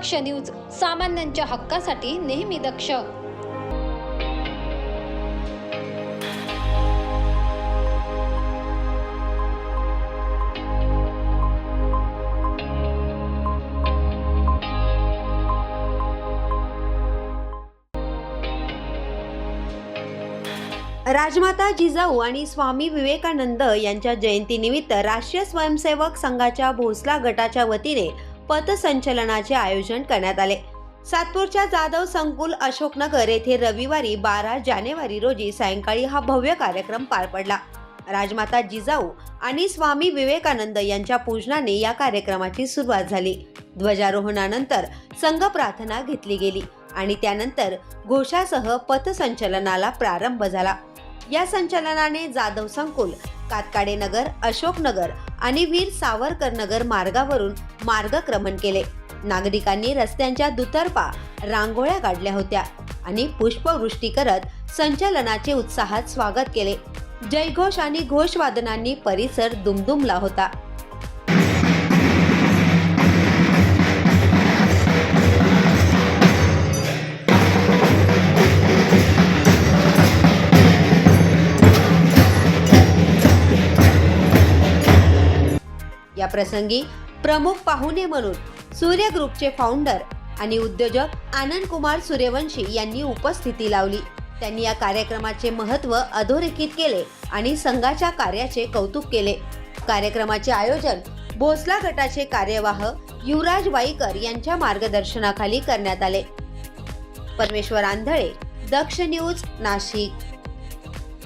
दक्ष news सामान्यांच्या हक्कासाठी नेहमी दक्ष. राजमाता जिजाऊ आणि स्वामी विवेकानंद यांच्या जयंतीनिमित्त राष्ट्रीय स्वयंसेवक संघाच्या भोसला गटाच्या वतीने पथसंचलनाचे आयोजन करण्यात आले. सातपूरच्या जाधव संकुल अशोकनगर येथे रविवारी बारा जानेवारी रोजी सायंकाळी हा भव्य कार्यक्रम पार पडला. राजमाता जिजाऊ आणि स्वामी विवेकानंद यांच्या पूजनाने या कार्यक्रमाची सुरुवात झाली. ध्वजारोहणानंतर संघ प्रार्थना घेतली गेली आणि त्यानंतर घोषासह पथसंचलनाला प्रारंभ झाला. या संचलनाने जाधव संकुल कातकाडे नगर अशोकनगर आणि वीर सावरकर नगर मार्गावरून मार्गक्रमण केले. नागरिकांनी रस्त्यांच्या दुतर्फा रांगोळ्या काढल्या होत्या आणि पुष्पवृष्टी करत संचलनाचे उत्साहात स्वागत केले. जयघोष आणि घोषवादनांनी परिसर दुमदुमला होता. या प्रसंगी प्रमुख पाहुणे म्हणून सूर्य ग्रुपचे फाउंडर आणि उद्योजक आनंद कुमार सूर्यवंशी यांनी उपस्थिती लावली. त्यांनी या कार्यक्रमाचे महत्त्व अधोरेखित केले आणि संघाच्या कार्याचे कौतुक केले. कार्यक्रमाचे आयोजन भोसला गटाचे कार्यवाह युवराज वाईकर यांच्या मार्गदर्शनाखाली करण्यात आले. परमेश्वर आंधळे दक्ष न्यूज नाशिक.